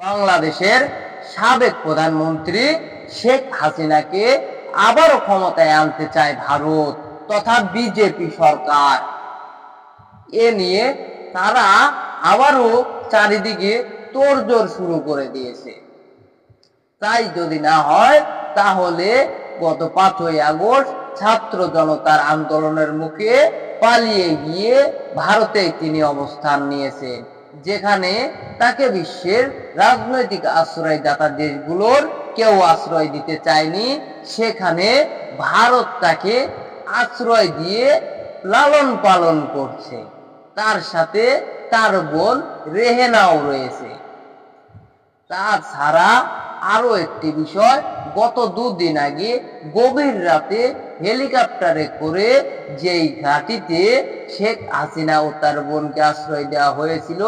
বাংলাদেশের সাবেক প্রধানমন্ত্রী শেখ হাসিনাকে আবারও ক্ষমতায় আনতে চায় ভারত তথা বিজেপি সরকার। এ নিয়ে তারা আবারও চারিদিকে তোড়জোড় শুরু করে দিয়েছে। তাই যদি না হয়, তাহলে গত পাঁচই আগস্ট ছাত্র জনতার আন্দোলনের মুখে পালিয়ে গিয়ে ভারতে তিনি অবস্থান নিয়েছেন। যেখানে তাকে বিশ্বের রাজনৈতিক আশ্রয়দাতা দেশগুলোর কেউ আশ্রয় দিতে চায়নি, সেখানে ভারত তাকে আশ্রয় দিয়ে লালন পালন করছে। তার সাথে তার বোন রেহেনাও রয়েছে। তাছাড়া আরও একটি বিষয়, গত দুদিন আগে গভীর রাতে হেলিকপ্টারে করে যেই ঘাটিতে শেখ হাসিনা ও তার বোনকে আশ্রয় দেওয়া হয়েছিল,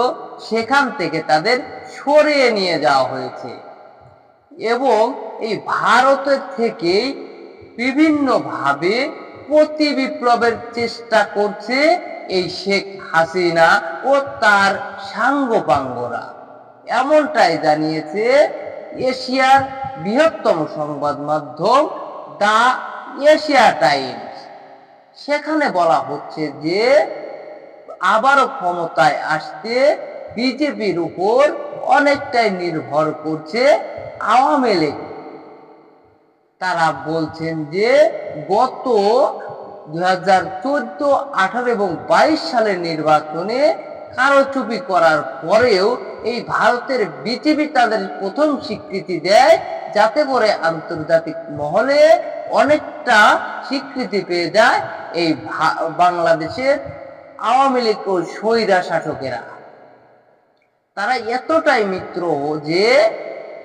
সেখান থেকে তাদের সরিয়ে নিয়ে যাওয়া হয়েছে। এবং এই ভারতের থেকেই বিভিন্নভাবে প্রতি বিপ্লবের চেষ্টা করছে এই শেখ হাসিনা ও তার সাঙ্গপাঙ্গরা। এমনটাই জানিয়েছে এশিয়ার বৃহত্তম সংবাদ মাধ্যম দা এশিয়া টাইমস। সেখানে বলা হচ্ছে যে, আবারও ক্ষমতায় আসতে বিজেপির উপর অনেকটাই নির্ভর করছে আওয়ামী লীগ। তারা বলছেন যে, গত দুই হাজার চোদ্দ, আঠারো এবং বাইশ সালের নির্বাচনে কারচুপি করার পরেও এই ভারতের বিজেপি তাদের প্রথম স্বীকৃতি দেয়, যাতে করে আন্তর্জাতিক মহলে অনেকটা স্বীকৃতি পেয়ে যায় এই বাংলাদেশের আওয়ামী লীগ ও স্বৈরা শাসকেরা। তারা এতটাই মিত্র যে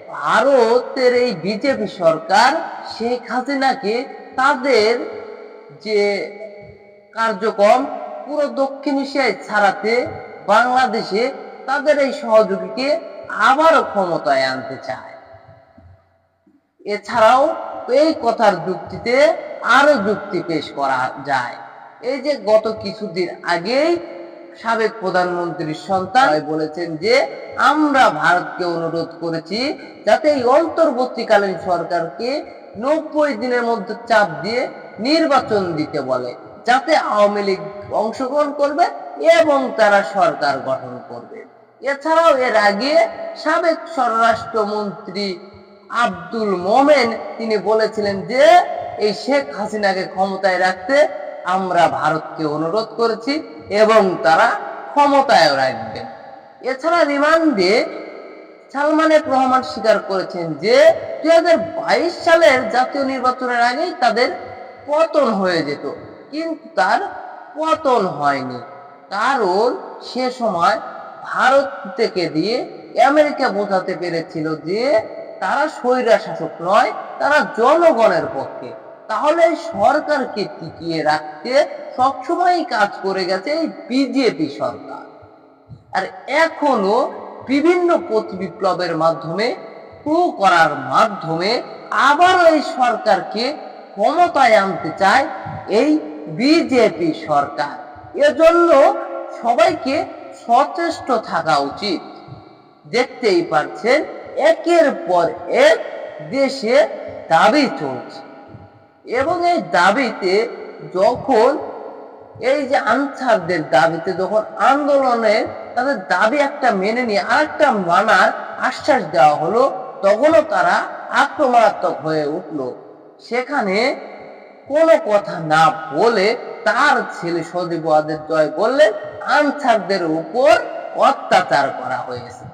ভারতের এই বিজেপি সরকার শেখ হাসিনাকে তাদের যে কার্যক্রম পুরো দক্ষিণ এশিয়ায় ছাড়াতে বাংলাদেশে তাদের এই সহযোগীকে আবারও ক্ষমতায় আনতে চায়। এছাড়াও এই কথার যুক্তিতে আরও যুক্তি পেশ করা যায়। এই যে গত কিছুদিন আগেই সাবেক প্রধানমন্ত্রীর সন্তান বলেছেন যে, আমরা ভারতকে অনুরোধ করেছি যাতে এই অন্তর্বর্তীকালীন সরকারকে নব্বই দিনের মধ্যে চাপ দিয়ে নির্বাচন দিতে বলে, যাতে আওয়ামী লীগ অংশগ্রহণ করবে এবং তারা সরকার গঠন করবে। এছাড়াও এর আগে সাবেক স্বরাষ্ট্রমন্ত্রী আব্দুল মোমেন, তিনি বলেছিলেন যে, এই শেখ হাসিনাকে ক্ষমতায় রাখতে আমরা ভারতকে অনুরোধ করেছি এবং তারা ক্ষমতায় রাখবেন এছাড়া রিমান্ডে সালমান রহমান স্বীকার করেছেন যে, দুই হাজার বাইশ সালের জাতীয় নির্বাচনের আগেই তাদের পতন হয়ে যেত, কিন্তু তার পতন হয়নি। কারণ সে সময় ভারত থেকে দিয়ে আমেরিকা বোঝাতে পেরেছিল যে তারা স্বৈরা শাসক নয়, তারা জনগণের পক্ষে। তাহলে সরকারকে টিকিয়ে রাখতে সবসময় কাজ করে গেছে এই বিজেপি সরকার। আর এখনও বিভিন্ন প্রতি বিপ্লবের মাধ্যমে প্রু করার মাধ্যমে আবারও এই সরকারকে ক্ষমতায় আনতে চায় এই বিজেপি সরকার। এজন্য সবাইকে সচেষ্ট থাকা উচিত। দেখতেই পাচ্ছেন, একের পর এক দেশে দাবি চলছে। এবং এই দাবিতে যখন, এই যে আনসারদের দাবিতে যখন আন্দোলনে তাদের দাবি একটা মেনে নিয়ে আরেকটা মানার আশ্বাস দেওয়া হলো, তখনও তারা আক্রমণাত্মক হয়ে উঠল। সেখানে কোনো কথা না বলে তার ছেলে সজীব ওয়াজেদ জয় বললেন আনসারদের উপর অত্যাচার করা হয়েছে।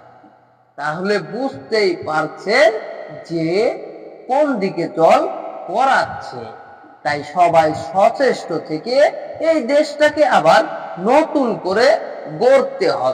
তাহলে বুঝতেই পারছেন যে কোন দিকে জল পড়াচ্ছে। তাই সবাই সচেষ্ট থেকে এই দেশটাকে আবার নতুন করে গড়তে হবে।